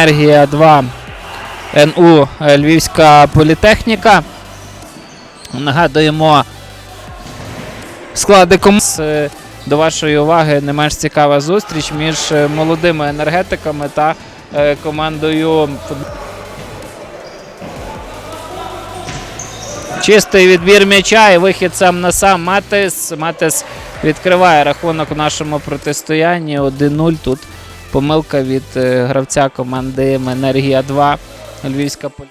Енергія 2 НУ е, Львівська політехніка. Нагадуємо склади команд. Е, До вашої уваги не менш цікава зустріч між е, молодими енергетиками та командою. Чистий відбір м'яча і вихід сам на сам Матис. Матис відкриває рахунок у нашому протистоянні 1-0. Тут помилка від е, гравця команди Енергія 2 Львівська полі.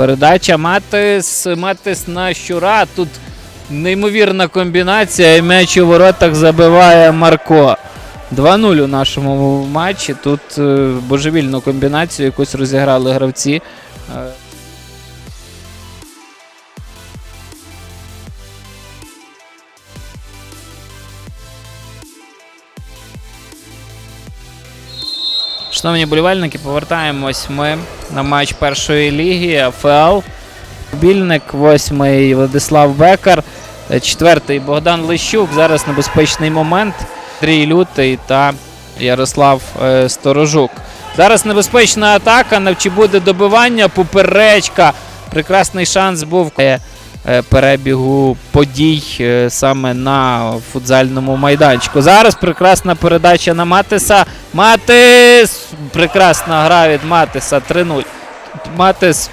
Передача Матис. Матис на щура. Тут неймовірна комбінація. і М'яч у воротах забиває Марко. 2-0 у нашому матчі. Тут е, божевільну комбінацію якусь розіграли гравці. Е, Шановні болівальники, повертаємось ми на матч першої ліги АФЛ. Більник, восьмий Владислав Бекар, е, четвертий Богдан Лищук. Зараз небезпечний момент. Андрій Лютий та Ярослав е, Сторожук. Зараз небезпечна атака. на- Чи буде добивання? Поперечка. Прекрасний шанс був е, перебігу подій е, саме на футзальному майданчику. Зараз прекрасна передача на Матиса. Матис! Прекрасна гра від Матиса 3-0. Матис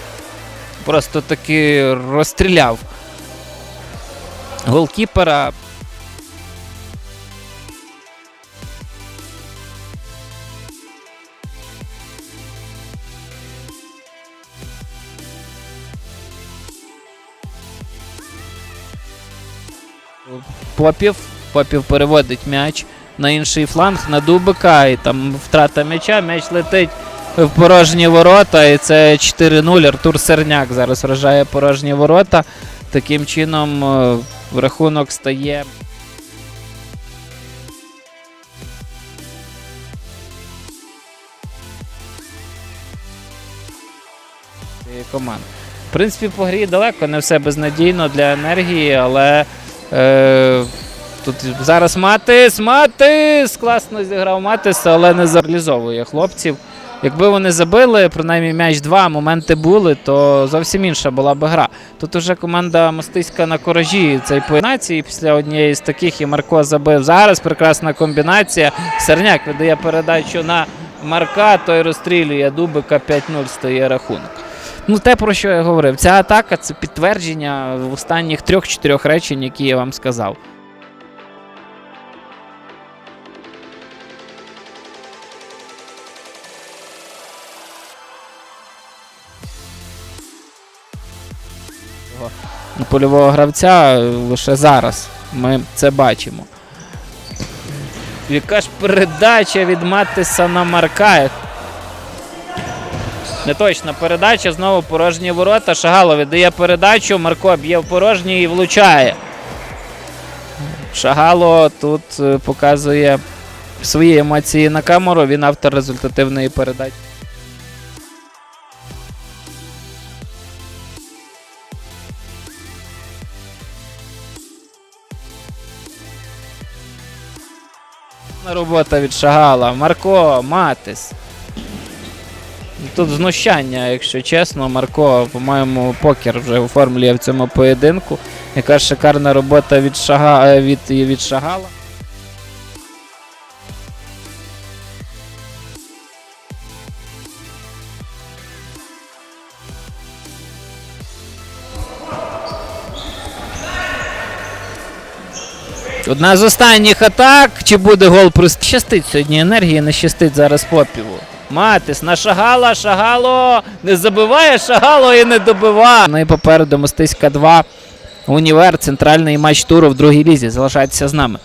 просто таки розстріляв голкіпера. Попів. Попів переводить м'яч на інший фланг, на Дубика, і там втрата м'яча, м'яч летить в порожні ворота, і це 4-0. Артур Серняк зараз вражає порожні ворота. Таким чином е, рахунок стає. цієї команди. В принципі, по грі далеко не все безнадійно для енергії, але е, тут зараз Матис, Матис! Класно зіграв Матис, але не реалізовує хлопців. Якби вони забили, принаймні м'яч два, моменти були, то зовсім інша була б гра. Тут уже команда Мостиська на коражі цей поєднації. Після однієї з таких і Марко забив. Зараз прекрасна комбінація. Серняк видає передачу на Марка, той розстрілює Дубика 5-0 стає рахунок. Ну, те, про що я говорив, ця атака це підтвердження в останніх трьох-чотирьох речень, які я вам сказав. Польового гравця е, лише зараз ми це бачимо. Яка ж передача від Матиса на Марка? Неточна передача, знову порожні ворота. Шагало віддає передачу. Марко б'є в порожній і влучає. Шагало тут е, показує свої емоції на камеру. Він автор результативної передачі. Робота від Шагала. Марко, Матис. Тут знущання, якщо чесно. Марко, по-моєму, покер вже оформлює в цьому поєдинку. Яка шикарна робота від, Шага... е, від, від Шагала. Одна з останніх атак. Чи буде гол просто щастить сьогодні енергії, не щастить зараз попіву. Матис нашагала, шагало, не забиває шагало і не добиває. Ну і попереду мистиська 2. Універ, центральний матч туру в другій лізі. Залишайтеся з нами.